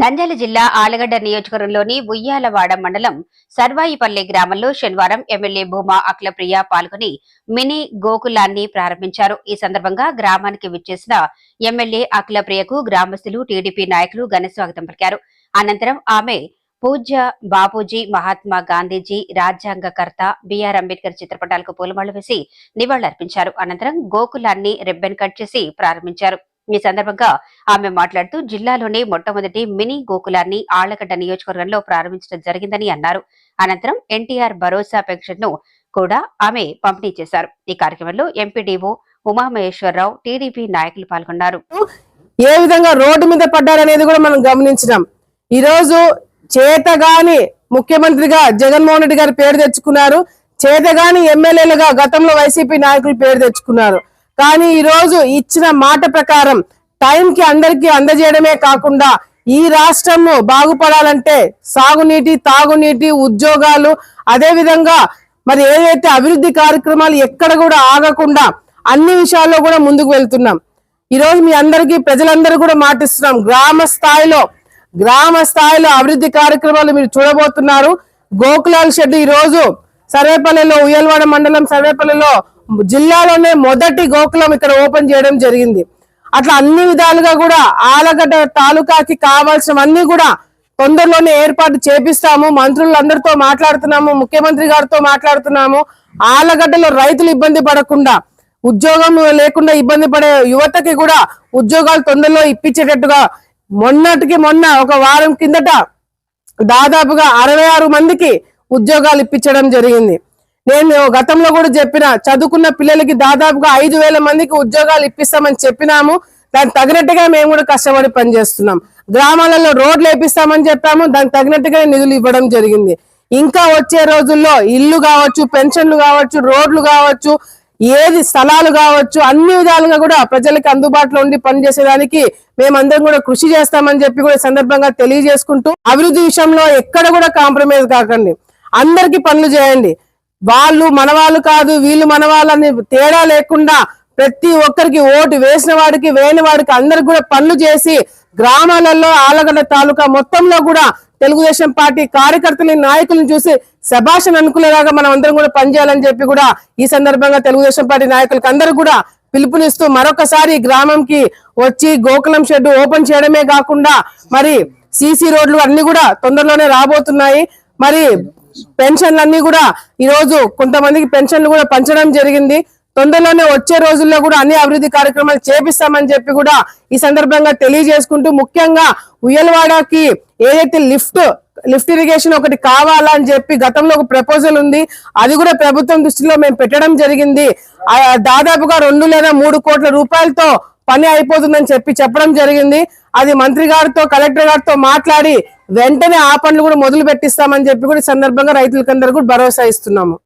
నంద్యాల జిల్లా ఆలగడ్డ నియోజకవర్గంలోని ఉయ్యాలవాడ మండలం సర్వాయిపల్లి గ్రామంలో శనివారం ఎమ్మెల్యే భూమా అఖిలప్రియ పాల్గొని మినీ గోకులాన్ని ప్రారంభించారు. ఈ సందర్భంగా గ్రామానికి విచ్చేసిన ఎమ్మెల్యే అఖిలప్రియకు గ్రామస్తులు టీడీపీ నాయకులు ఘన స్వాగతం పలికారు. అనంతరం ఆమె పూజ్య బాపూజీ మహాత్మా గాంధీజీ రాజ్యాంగకర్త బిఆర్ అంబేద్కర్ చిత్రపటాలకు పూలమాలు వేసి నివాళులర్పించారు. అనంతరం గోకులాన్ని రిబ్బన్ కట్ చేసి ప్రారంభించారు. ఈ సందర్భంగా ఆమె మాట్లాడుతూ జిల్లాలోనే మొట్టమొదటి మినీ గోకులాన్ని ఆళ్ళగడ్డ నియోజకవర్గంలో ప్రారంభించడం జరిగిందని అన్నారు. అనంతరం ఎన్టీఆర్ భరోసా పెన్షన్ను కూడా ఆమె పంపిణీ చేశారు. ఈ కార్యక్రమంలో ఎంపీడీఓ ఉమామహేశ్వరరావు టీడీపీ నాయకులు పాల్గొన్నారు. ఏ విధంగా రోడ్డు మీద పడ్డారనేది కూడా మనం గమనించినాం. ఈ రోజు చేతగాని ముఖ్యమంత్రిగా జగన్మోహన్ రెడ్డి గారు పేరు తెచ్చుకున్నారు. చేతగాని ఎమ్మెల్యేలుగా గతంలో వైసీపీ నాయకులు పేరు తెచ్చుకున్నారు. కానీ ఈరోజు ఇచ్చిన మాట ప్రకారం టైంకి అందరికీ అందజేయడమే కాకుండా ఈ రాష్ట్రము బాగుపడాలంటే సాగునీటి తాగునీటి ఉద్యోగాలు అదేవిధంగా మరి ఏదైతే అభివృద్ధి కార్యక్రమాలు ఎక్కడ కూడా ఆగకుండా అన్ని విషయాల్లో కూడా ముందుకు వెళ్తున్నాం. ఈరోజు మీ అందరికీ ప్రజలందరూ కూడా మాటిస్తున్నాం. గ్రామ స్థాయిలో గ్రామ స్థాయిలో అభివృద్ధి కార్యక్రమాలు మీరు చూడబోతున్నారు. గోకులాల్ షెడ్ ఈరోజు సర్వేపల్లిలో ఉయ్యల్వాడ మండలం సర్వేపల్లిలో జిల్లాలోనే మొదటి గోకులం ఇక్కడ ఓపెన్ చేయడం జరిగింది. అట్లా అన్ని విధాలుగా కూడా ఆలగడ్డ తాలూకాకి కావాల్సినవన్నీ కూడా తొందరలోనే ఏర్పాటు చేపిస్తాము. మంత్రులందరితో మాట్లాడుతున్నాము ముఖ్యమంత్రి గారితో మాట్లాడుతున్నాము. ఆలగడ్డలో రైతులు ఇబ్బంది పడకుండా ఉద్యోగం లేకుండా ఇబ్బంది పడే యువతకి కూడా ఉద్యోగాలు తొందరలో ఇప్పించేటట్టుగా మొన్నటికి మొన్న ఒక వారం కిందట దాదాపుగా అరవై ఆరు మందికి ఉద్యోగాలు ఇప్పించడం జరిగింది. నేను గతంలో కూడా చెప్పిన చదువుకున్న పిల్లలకి దాదాపుగా ఐదు వేల మందికి ఉద్యోగాలు ఇప్పిస్తామని చెప్పినాము. దానికి తగినట్టుగా మేము కూడా కష్టపడి పనిచేస్తున్నాం. గ్రామాలలో రోడ్లు వేపిస్తామని చెప్పాము దానికి తగినట్టుగా నిధులు ఇవ్వడం జరిగింది. ఇంకా వచ్చే రోజుల్లో ఇల్లు కావచ్చు పెన్షన్లు కావచ్చు రోడ్లు కావచ్చు ఏది స్థలాలు కావచ్చు అన్ని విధాలుగా కూడా ప్రజలకు అందుబాటులో ఉండి పనిచేసేదానికి మేమందరం కూడా కృషి చేస్తామని చెప్పి కూడా సందర్భంగా తెలియజేసుకుంటూ అభివృద్ధి విషయంలో ఎక్కడ కూడా కాంప్రమైజ్ కాకండి. అందరికి పనులు చేయండి. వాళ్ళు మనవాళ్ళు కాదు వీళ్ళు మనవాళ్ళని తేడా లేకుండా ప్రతి ఒక్కరికి ఓటు వేసిన వాడికి వేయని వాడికి అందరికి కూడా పనులు చేసి గ్రామాలలో ఆలగడ్డ తాలూకా మొత్తంలో కూడా తెలుగుదేశం పార్టీ కార్యకర్తలని నాయకులను చూసి శభాషణ అనుకునేలాగా మనం అందరం కూడా పనిచేయాలని చెప్పి కూడా ఈ సందర్భంగా తెలుగుదేశం పార్టీ నాయకులకు అందరూ కూడా పిలుపునిస్తూ మరొకసారి గ్రామంకి వచ్చి గోకులం షెడ్ ఓపెన్ చేయడమే కాకుండా మరి సీసీ రోడ్లు అన్ని కూడా తొందరలోనే రాబోతున్నాయి. మరి పెన్షన్లు కూడా ఈ రోజు కొంతమందికి పెన్షన్లు కూడా పంచడం జరిగింది. తొందరలోనే వచ్చే రోజుల్లో కూడా అన్ని అభివృద్ధి కార్యక్రమాలు చేపిస్తామని చెప్పి కూడా ఈ సందర్భంగా తెలియజేసుకుంటూ ముఖ్యంగా ఉయ్యలవాడకి ఏదైతే లిఫ్ట్ లిఫ్ట్ ఇరిగేషన్ ఒకటి కావాలా అని చెప్పి గతంలో ఒక ప్రపోజల్ ఉంది. అది కూడా ప్రభుత్వం దృష్టిలో మేము పెట్టడం జరిగింది. దాదాపుగా రెండు లేదా మూడు కోట్ల రూపాయలతో పని అయిపోతుందని చెప్పి చెప్పడం జరిగింది. అది మంత్రి గారితో కలెక్టర్ గారితో మాట్లాడి వెంటనే ఆ పనులు కూడా మొదలు పెట్టిస్తామని చెప్పి కూడా సందర్భంగా రైతులకందరూ కూడా భరోసా ఇస్తున్నాము.